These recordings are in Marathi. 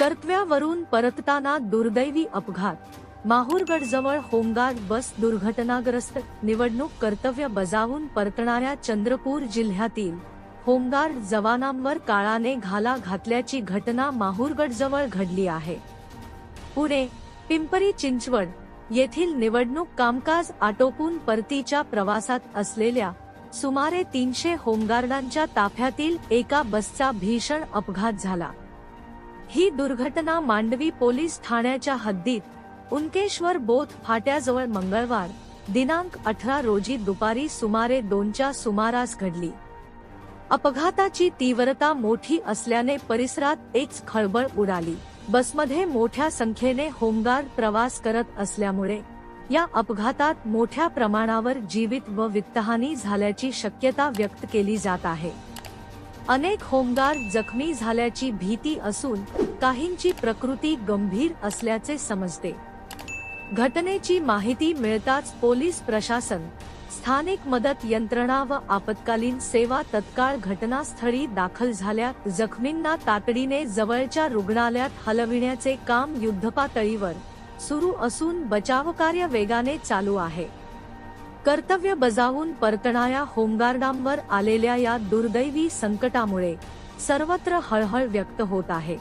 कर्तव्यावरून परतताना दुर्दैवी अपघात. माहूरगड जवळ होमगार्ड बस दुर्घटनाग्रस्त. निवडणूक कर्तव्य बजावून परतणाऱ्या चंद्रपूर जिल्ह्यातील होमगार्ड जवानांवर काळाने घाला घातल्याची घटना माहूरगड जवळ घडली आहे. पुणे पिंपरी चिंचवड येथील निवडणूक कामकाज आटोपून परतीच्या प्रवासात असलेल्या सुमारे तीनशे होमगार्डांच्या ताफ्यातील एका बसचा भीषण अपघात झाला. ही दुर्घटना मांडवी पोलीस ठाण्याच्या हद्दीत उनकेश्वर बोथ फाट्याजवळ मंगळवार दिनांक अठरा रोजी दुपारी सुमारे दोनच्या सुमारास घडली. अपघाताची तीव्रता मोठी असल्याने परिसरात एक खळबळ उडाली. बसमध्ये मोठ्या संख्येने होमगार्ड प्रवास करत असल्यामुळे या अपघातात मोठ्या प्रमाणावर जीवित व वित्तहानी झाल्याची शक्यता व्यक्त केली जात आहे. अनेक होमगार जखमी झाल्याची भीती असून काहींची प्रकृती गंभीर असल्याचे समजते. घटनेची माहिती मिळताच पोलीस प्रशासन स्थानिक मदत यंत्रणा व आपत्कालीन सेवा तत्काळ घटनास्थळी दाखल झाल्या जखमींना तातडीने जवळच्या रुग्णालयात हलविण्याचे काम युद्धपातळीवर सुरू असून बचावकार्य वेगाने चालू आहे. कर्तव्य बजावून परतणाऱ्या होमगार्डांवर आलेल्या या दुर्दैवी संकटामुळे सर्वत्र हळहळ व्यक्त होत आहे.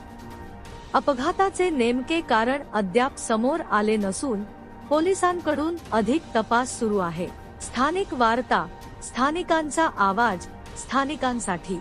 अपघाताचे नेमके कारण अद्याप समोर आले नसून पोलिसांकडून अधिक तपास सुरू आहे. स्थानिक वार्ता स्थानिकांचा आवाज स्थानिकांसाठी.